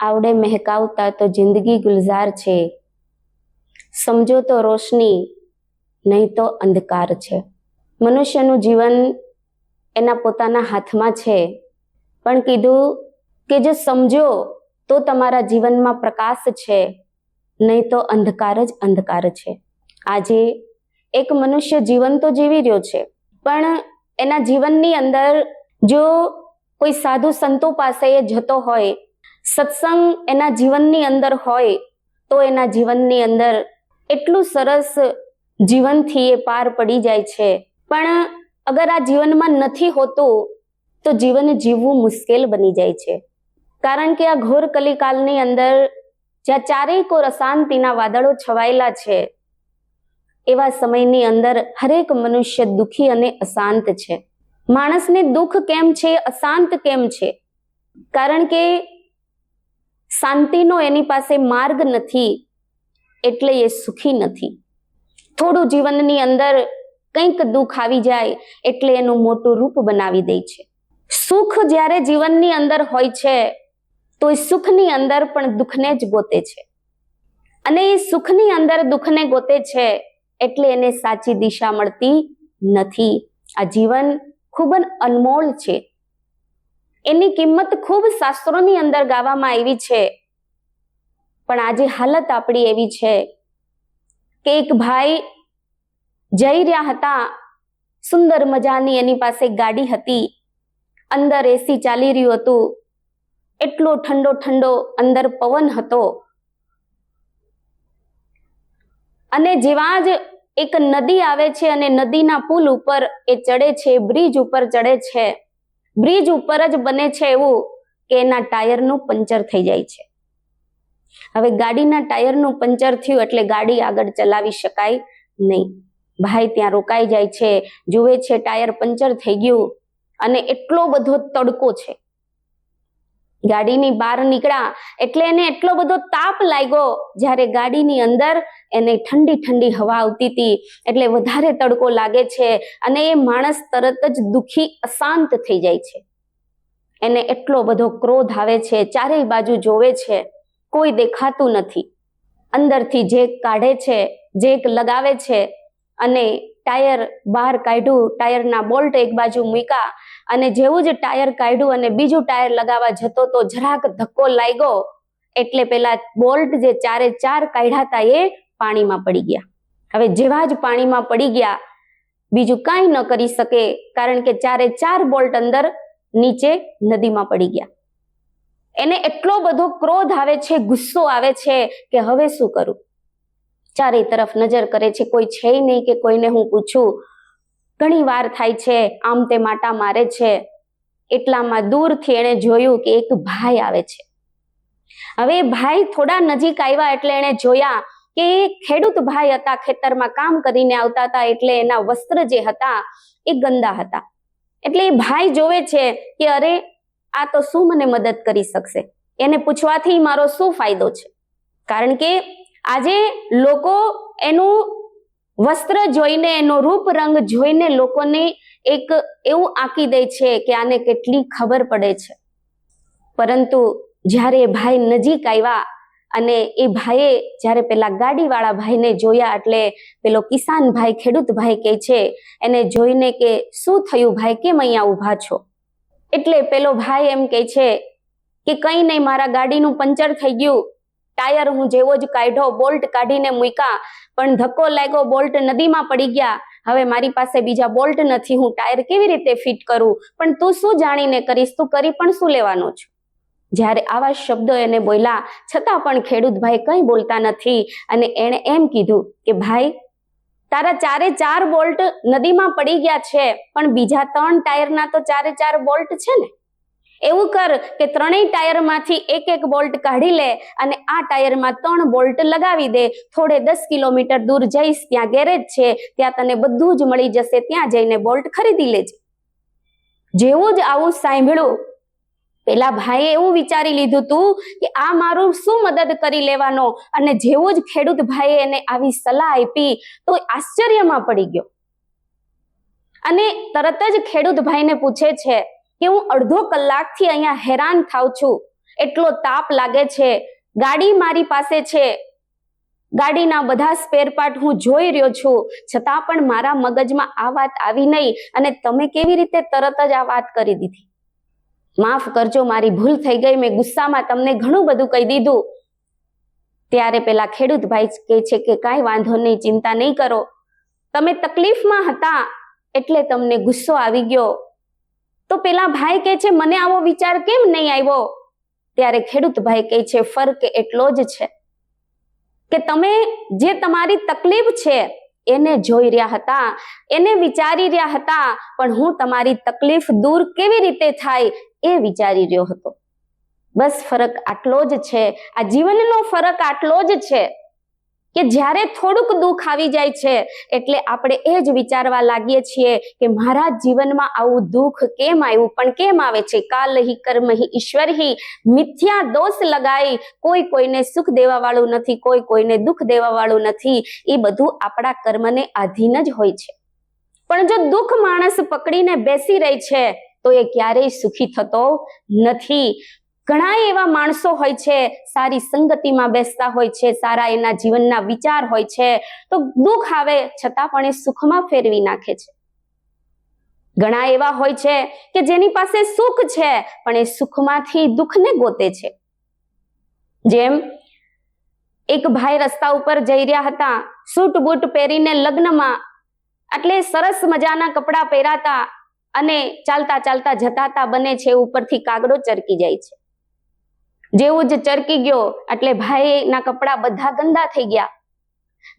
આવડે મહેકાવતા તો જિંદગી ગુલઝાર છે. સમજો તો રોશની, નહીં તો અંધકાર છે. મનુષ્યનું જીવન એના પોતાના હાથમાં છે. પણ કીધું કે જો સમજો તો તમારા જીવનમાં પ્રકાશ છે, નહીં તો અંધકાર જ અંધકાર છે. આજે એક મનુષ્ય જીવન તો જીવી રહ્યો છે, પણ એના જીવનની અંદર જો કોઈ સાધુ સંતો પાસે જતો હોય સત્સંગ એના જીવનની અંદર હોય, તો એના જીવનની અંદર એટલું સરસ જીવનથી એ પાર પડી જાય છે. પણ અગર આ જીવનમાં નથી હોતું, તો જીવન જીવવું મુશ્કેલ બની જાય છે. કારણ કે આ ઘોર કલિકાલની અંદર જ્યાં ચારેય કોર અશાંતિના વાદળો છવાયેલા છે, એવા સમયની અંદર હરેક મનુષ્ય દુખી અને અશાંત છે. માણસને દુઃખ કેમ છે, અશાંત કેમ છે? કારણ કે શાંતિનો એની પાસે માર્ગ નથી, એટલે એ સુખી નથી. થોડું જીવનની અંદર કંઈક દુઃખ આવી જાય, એટલે એનું મોટું રૂપ બનાવી દે છે. સુખ જ્યારે જીવનની અંદર હોય છે, તો એ સુખની અંદર પણ દુઃખને જ ગોતે છે. અને એ સુખની અંદર દુઃખને ગોતે છે, એટલે એને સાચી દિશા મળતી નથી. આ જીવન ખૂબ જ અનમોલ છે. એની કિંમત ખૂબ શાસ્ત્રોની અંદર ગાવામાં આવી છે. પણ આજે હાલત આપણી એવી છે કે એક ભાઈ જઈ રહ્યા હતા, સુંદર મજાની એની પાસે ગાડી હતી, અંદર એસી ચાલી રહ્યું હતું, એટલો ઠંડો ઠંડો અંદર પવન હતો. અને જેવા જ એક નદી આવે છે અને નદીના પુલ ઉપર એ ચડે છે, બ્રિજ ઉપર ચડે છે. બ્રિજ ઉપર જ બને છે એવું કે એના ટાયરનું પંચર થઈ જાય છે. હવે ગાડીના ટાયરનું પંચર થયું એટલે ગાડી આગળ ચલાવી શકાય નહીં. ભાઈ ત્યાં રોકાઈ જાય છે, જુએ છે ટાયર પંચર થઈ ગયું અને એટલો બધો તડકો છે. ગાડીની બહાર નીકળ્યા એટલે એને એટલો બધો તાપ લાગ્યો જ્યારે ગાડીની અંદર એને ઠંડી ઠંડી હવા આવતી હતી. એટલે વધારે તડકો લાગે છે અને એ માણસ તરત જ દુખી અશાંત થઈ જાય છે. એને એટલો બધો ક્રોધ આવે છે, ચારેય બાજુ જોવે છે, કોઈ દેખાતું નથી. અંદરથી જેક કાઢે છે જેક લગાવે છે અને ટાયર બહાર કાઢ્યું, ટાયરના બોલ્ટ એક બાજુ મૂક્યા અને જેવું જ ટાયર કાઢ્યું અને બીજું ટાયર લગાવવા જતો તો જરાક ધક્કો લાગ્યો. એટલે પેલા બોલ્ટ જે ચારે ચાર કાઢ્યા હતા એ પાણીમાં પડી ગયા. હવે જેવા જ પાણીમાં પડી ગયા, બીજું કાંઈ ન કરી શકે કારણ કે ચારે ચાર બોલ્ટ અંદર નીચે નદીમાં પડી ગયા. એને એટલો બધો ક્રોધ આવે છે, ગુસ્સો આવે છે કે હવે શું કરું? ચારે તરફ નજર કરે છે. કોઈ છે નહીં કે કોઈને હું પૂછું. ઘણી વાર થાય છે, આમ તે માટા મારે છે. એટલામાં દૂરથી એણે જોયું કે એક ભાઈ આવે છે. હવે ભાઈ થોડા નજીક આવ્યા એટલે એણે જોયા કે એ ખેડૂત ભાઈ હતા, ખેતરમાં કામ કરીને આવતા હતા એટલે એના વસ્ત્ર જે હતા એ ગંદા હતા. એટલે એ ભાઈ જોવે છે કે અરે, આ તો શું મને મદદ કરી શકશે? એને પૂછવાથી મારો શું ફાયદો છે? કારણ કે આજે લોકો એનું વસ્ત્ર જોઈને, એનો રૂપ રંગ જોઈને લોકોને એક એવું આંકી દે છે કે આને કેટલી ખબર પડે છે. પરંતુ જ્યારે એ ભાઈ નજીક આવ્યા અને એ ભાઈએ જ્યારે પેલા ગાડીવાળા ભાઈને જોયા એટલે પેલો કિસાન ભાઈ ખેડૂત ભાઈ કહે છે, એને જોઈને કે, શું થયું ભાઈ? કેમ અહીંયા ઊભા છો? એટલે પેલો ભાઈ એમ કહે છે કે, કંઈ નહીં, મારા ગાડીનું પંચર થઈ ગયું. ટાયર હું જેવો જ કાઢ્યો, બોલ્ટ કાઢીને મૂક્યા, પણ ધક્કો લાગ્યો, બોલ્ટ નદીમાં પડી ગયા. હવે મારી પાસે બીજા બોલ્ટ નથી, હું ટાયર કેવી રીતે ફિટ કરું? પણ તું શું જાણીને કરીશ? તું કરી પણ શું લેવાનો છું? જ્યારે આવા શબ્દો એને બોલ્યા, છતાં પણ ખેડૂત ભાઈ કંઈ બોલતા નથી. અને એણે એમ કીધું કે, ભાઈ, તારા ચારે ચાર બોલ્ટ નદીમાં પડી ગયા છે, પણ બીજા ત્રણ ટાયરના તો ચારે ચાર બોલ્ટ છે ને? એવું કર કે ત્રણેય ટાયરમાંથી એક એક બોલ્ટ કાઢી લે અને આ ટાયરમાં ત્રણ બોલ્ટ લગાવી દે. થોડે દસ કિલોમીટર દૂર જઈશ, ત્યાં ગેરેજ છે, ત્યાં તને બધું જ મળી જશે, ત્યાં જઈને બોલ્ટ ખરીદી લેજે. જેવું જ આવું સાંભળ્યું પેલા ભાઈએ એવું વિચારી લીધું તું કે આ મારું શું મદદ કરી લેવાનો અને જેવું જ ખેડૂત ભાઈએ એને આવી સલાહ આપી તો આશ્ચર્યમાં પડી ગયો. અને તરત જ ખેડૂત ભાઈને પૂછે છે કે હું અડધો કલાકથી અહીંયા હેરાન થાઉં છું. એટલો તાપ લાગે છે. ગાડી મારી પાસે છે. ગાડીના બધા સ્પેર પાર્ટ હું જોઈ રહ્યો છું. છતાં પણ મારા મગજમાં આ વાત આવી નહીં અને તમે કેવી રીતે તરત જ આ વાત કરી દીધી? માફ કરજો, મારી ભૂલ થઈ ગઈ. મેં ગુસ્સામાં તમને ઘણું બધું કહી દીધું. ત્યારે પેલા ખેડૂત ભાઈ કહે છે કે કાંઈ વાંધો નહીં, ચિંતા નહીં કરો. તમે તકલીફમાં હતા એટલે તમને ગુસ્સો આવી ગયો. તો પેલા ભાઈ કે છે, મને આવો વિચાર કેમ નહીં આવ્યો? ત્યારે ખેડૂત ભાઈ કહે છે, ફરક એટલો જ છે કે તમે જે તમારી તકલીફ છે, એને જોઈ રહ્યા હતા, એને વિચારી રહ્યા હતા, પણ હું તમારી તકલીફ દૂર કેવી રીતે થાય એ વિચારી રહ્યો હતો. બસ ફરક આટલો જ છે. આ જીવનનો ફરક આટલો જ છે. કે જ્યારે થોડુંક દુઃખ આવી જાય છે, એટલે આપણે એ જ વિચારવા લાગીએ છીએ કે મારા જીવનમાં આવું દુઃખ કેમ આવ્યું? પણ કેમ આવે છે? કાલ હિ કર્મ હિ ઈશ્વર હિ મિથ્યા દોષ લગાઈ, કોઈ કોઈને સુખ દેવા વાળું નથી, કોઈ કોઈને દુઃખ દેવા વાળું નથી, એ બધું આપણા કર્મને આધીન જ હોય છે. પણ જો દુઃખ માણસ પકડીને બેસી રહી છે, તો એ ક્યારેય સુખી થતો નથી. ઘણા એવા માણસો હોય છે, સારી સંગતિમાં બેસતા હોય છે, સારા એના જીવનના વિચાર હોય છે, તો દુઃખ આવે છતાં પણ એ સુખમાં ફેરવી નાખે છે. ઘણા એવા હોય છે કે જેની પાસે સુખ છે, પણ એ સુખમાંથી દુઃખને ગોતે છે. જેમ એક ભાઈ રસ્તા ઉપર જઈ રહ્યા હતા, સૂટ બૂટ પહેરીને લગ્નમાં એટલે સરસ મજાના કપડાં પહેરાતા અને ચાલતા ચાલતા જતા બને છે, ઉપરથી કાગડો ચરકી જાય છે. જેવું જ ચરકી ગયો એટલે ભાઈના કપડા બધા ગંદા થઈ ગયા.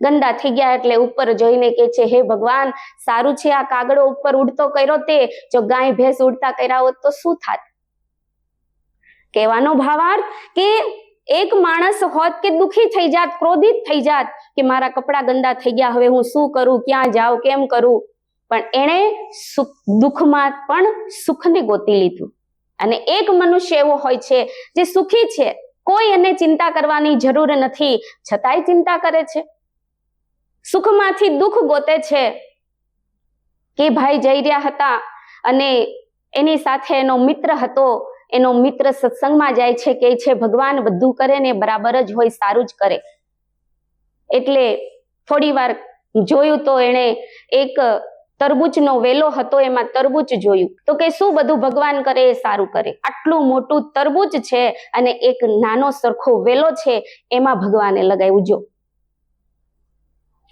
ગંદા થઈ ગયા એટલે ઉપર જોઈને કે છે, હે ભગવાન, સારું છે આ કાગડો ઉપર ઉડતો કર્યો તે. જો ગાય ભેંસ ઉડતા કર્યા હોત તો શું થાત? કહેવાનો ભાવાર્થ કે એક માણસ હોત કે દુખી થઈ જાત, ક્રોધિત થઈ જાત કે મારા કપડા ગંદા થઈ ગયા, હવે હું શું કરું, ક્યાં જાઉં, કેમ કરું? પણ એણે સુખ, દુઃખમાં પણ સુખને ગોતી લીધું. અને એક મનુષ્ય એવો હોય છે જે સુખી છે. કોઈ એને ચિંતા કરવાની જરૂર નથી. છતાંય ચિંતા કરે છે. સુખમાંથી દુઃખ ગોતે છે કે ભાઈ જઈ રહ્યા હતા અને એની સાથે એનો મિત્ર હતો. એનો મિત્ર સત્સંગમાં જાય છે કે છે, ભગવાન, બધું કરે ને બરાબર જ હોય, સારું જ કરે. એટલે થોડી વાર જોયું તો એણે એક તરબૂચનો વેલો હતો, એમાં તરબૂચ જોયું. તો કે શું બધું ભગવાન કરે એ સારું કરે? આટલું મોટું તરબૂચ છે અને એક નાનો સરખો વેલો છે, એમાં ભગવાને લગાવ્યું. જો.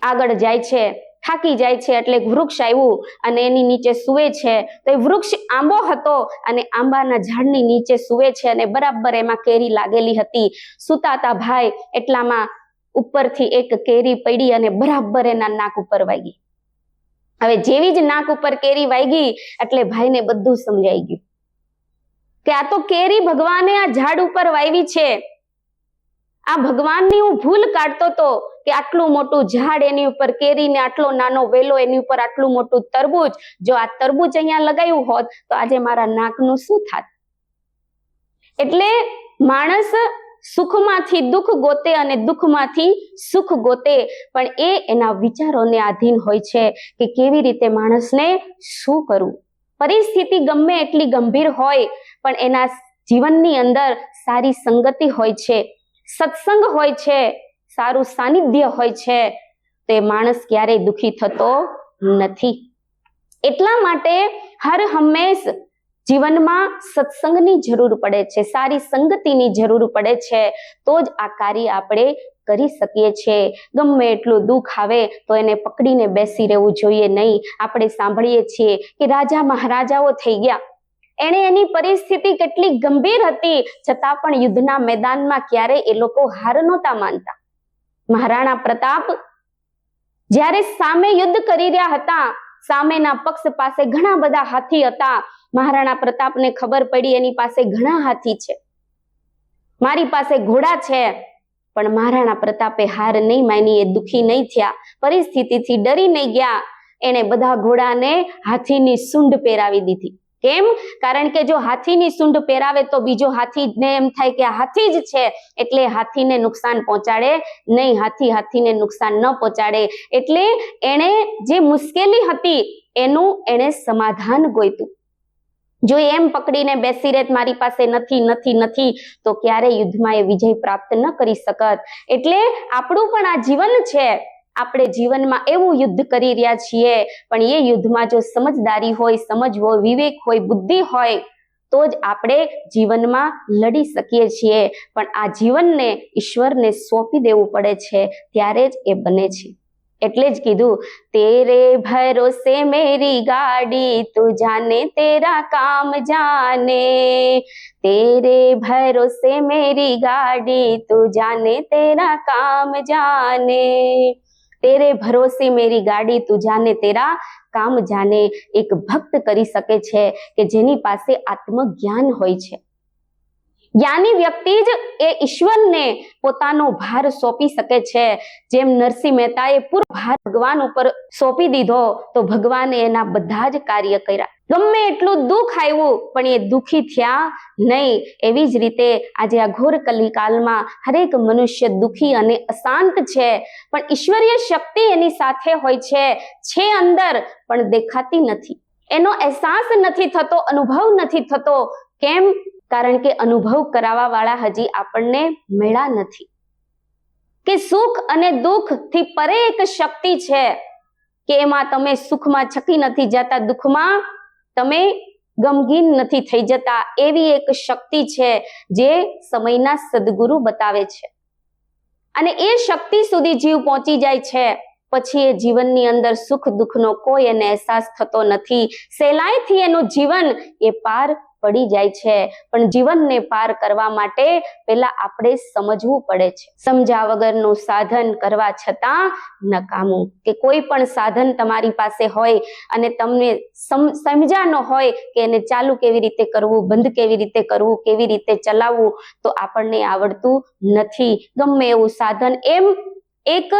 આગળ જાય છે, થાકી જાય છે એટલે વૃક્ષ આવ્યું અને એની નીચે સુવે છે. તો એ વૃક્ષ આંબો હતો અને આંબાના ઝાડની નીચે સુવે છે અને બરાબર એમાં કેરી લાગેલી હતી. સુતાતા ભાઈ, એટલામાં ઉપરથી એક કેરી પડી અને બરાબર એના નાક ઉપર વાગી. હવે જેવી જ નાક ઉપર કેરી વાગી એટલે ભાઈને બધું સમજાઈ ગયું. કે આ તો કેરી ભગવાને આ ઝાડ ઉપર વાવી છે. આ ભગવાનની હું ભૂલ કાઢતો તો કે આટલું મોટું ઝાડ એની ઉપર કેરી ને આટલો નાનો વેલો એની ઉપર આટલું મોટું તરબૂચ, જો આ તરબૂચ અહીંયા લગાવ્યું હોત તો આજે મારા નાકનું શું થાત? એટલે માણસ સુખમાંથી દુઃખ ગોતે અને દુઃખમાંથી સુખ ગોતે. પણ એ એના વિચારોને આધીન હોય છે કે કેવી રીતે માણસને શું કરવું? પરિસ્થિતિ ગમે એટલી ગંભીર હોય, પણ એના જીવનની અંદર સારી સંગતિ હોય છે, સત્સંગ હોય છે, સારું સાનિધ્ય હોય છે, તો એ માણસ ક્યારેય દુખી થતો નથી. એટલા માટે હર હંમેશ જીવનમાં સત્સંગની જરૂર પડે છે, સારી સંગતિની જરૂર પડે છે, તો જ આ કાર્ય આપણે કરી શકીએ છીએ. ગમે એટલું દુઃખ આવે તો એને પકડીને બેસી રહેવું જોઈએ નહીં. આપણે સાંભળીએ છીએ કે રાજા મહારાજાઓ થઈ ગયા. એણે એની પરિસ્થિતિ કેટલી ગંભીર હતી, છતાં પણ યુદ્ધના મેદાનમાં ક્યારે એ લોકો હાર નહોતા માનતા. મહારાણા પ્રતાપ જ્યારે સામે યુદ્ધ કરી રહ્યા હતા સામેના પક્ષ પાસે ઘણા બધા હાથી હતા. મહારાણા પ્રતાપને ખબર પડી એની પાસે ઘણા હાથી છે. મારી પાસે ઘોડા છે, પણ મહારાણા પ્રતાપે હાર નહીં માની, એ દુખી નહીં થયા. પરિસ્થિતિથી ડરી નહીં ગયા. એણે બધા ઘોડાને હાથીની સૂંઢ પહેરાવી દીધી. કેમ કારણ કે જો હાથીની સૂંઢ પહેરાવે તો બીજો હાથીને એમ થાય કે હાથી જ છે, એટલે હાથીને નુકસાન પહોંચાડે, નહીં, હાથી હાથીને નુકસાન ન પહોંચાડે. એટલે એણે જે મુશ્કેલી હતી, એનું એણે સમાધાન ગોઈતું. જો એમ પકડીને બેસી રહેત, મારી પાસે નથી નથી નથી, તો ક્યારે યુદ્ધમાં એ વિજય પ્રાપ્ત ન કરી શકત? એટલે આપણું પણ આ જીવન છે આપણે જીવનમાં એવું યુદ્ધ કરી રહ્યા છીએ, પણ એ યુદ્ધમાં જો સમજદારી હોય સમજ હોય વિવેક હોય, બુદ્ધિ હોય, તો જ આપણે જીવનમાં લડી શકીએ છીએ. પણ આ જીવનને ઈશ્વરને સોંપી દેવું પડે છે, ત્યારે જ એ બને છે. એટલે જ કીધું, તેરે ભરોસે મેરી ગાડી તું જાને, તેરા કામ જાને. તેરે ભરોસે મેરી ગાડી તું જાને, તેરા કામ જાને. તેરે ભરોસે મેરી ગાડી, તું જાને તેરા કામ જાને. એક ભક્ત કરી શકે છે કે જેની પાસે આત્મજ્ઞાન હોય છે. જ્ઞાની વ્યક્તિ જ એ ઈશ્વરને પોતાનો ભાર સોંપી શકે છે. જેમ નરસિંહ મહેતાએ પૂરો ભાર ભગવાન ઉપર સોંપી દીધો, તો ભગવાને એના બધા જ કાર્ય કર્યા. ગમે એટલું દુઃખ આવ્યું, પણ એ દુઃખી થયા નહીં. એવી જ રીતે આજે આ ઘોર કલિકાલમાં હરેક મનુષ્ય દુઃખી અને અશાંત છે. પણ ઈશ્વરીય શક્તિ એની સાથે હોય છે છે અંદર, પણ દેખાતી નથી. એનો અહેસાસ નથી થતો, અનુભવ નથી થતો. કેમ? કારણ કે અનુભવ કરાવવા વાળા હજી આપણને મળ્યા નથી. કે સુખ અને દુઃખથી પરે એક શક્તિ છે કે એમાં તમે સુખમાં છકી નથી જતા, દુઃખમાં તમે ગમગીન નથી થઈ જતા, એવી એક શક્તિ છે જે સમયના સદગુરુ બતાવે છે. અને એ શક્તિ સુધી જીવ પહોંચી જાય છે, પછી એ જીવનની અંદર સુખ દુઃખનો કોઈ એને અહેસાસ થતો નથી. સહેલાઈથી એનું જીવન એ પાર પડી જાય છે. પણ જીવનને પાર કરવા માટે પહેલા આપણે સમજવું પડે છે. સમજ્યા વગરનું સાધન કરવા છતાં નકામું. કે કોઈ પણ સાધન તમારી પાસે હોય અને તમને સમ સમજ્યા ન હોય કે એને ચાલુ કેવી રીતે કરવું, બંધ કેવી રીતે કરવું, કેવી રીતે ચલાવવું, તો આપણને આવડતું નથી. ગમે એવું સાધન એમ એક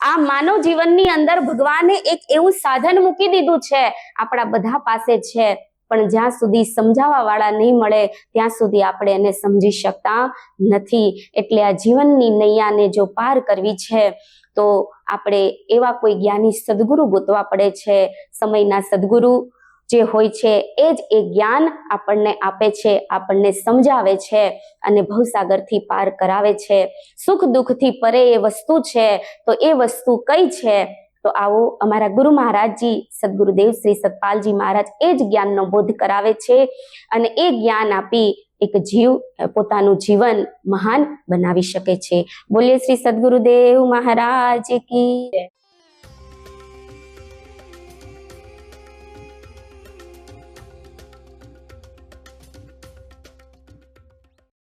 આ માનવ જીવનની અંદર ભગવાને એક એવું સાધન મૂકી દીધું છે. આપણા બધા પાસે છે. પણ જ્યાં સુધી સમજાવવા વાળા નહીં મળે, ત્યાં સુધી આપણે એને સમજી શકતા નથી. એટલે આ જીવનની નૈયાને જો પાર કરવી છે, તો આપણે એવા કોઈ જ્ઞાની સદગુરુ ગોતવા પડે છે. સમયના સદગુરુ જે હોય છે, એ જ એ જ્ઞાન આપણને આપે છે, આપણને સમજાવે છે અને ભવસાગરથી પાર કરાવે છે. સુખ દુઃખથી પરે એ વસ્તુ છે, તો એ વસ્તુ કઈ છે? તો આવો અમારા ગુરુ મહારાજજી, સદગુરુદેવ શ્રી સતપાલજી મહારાજ એ જ જ્ઞાનનો બોધ કરાવે છે અને એ જ્ઞાન આપી એક જીવ પોતાનું જીવન મહાન બનાવી શકે છે બોલીએ શ્રી સદગુરુદેવ મહારાજ કી.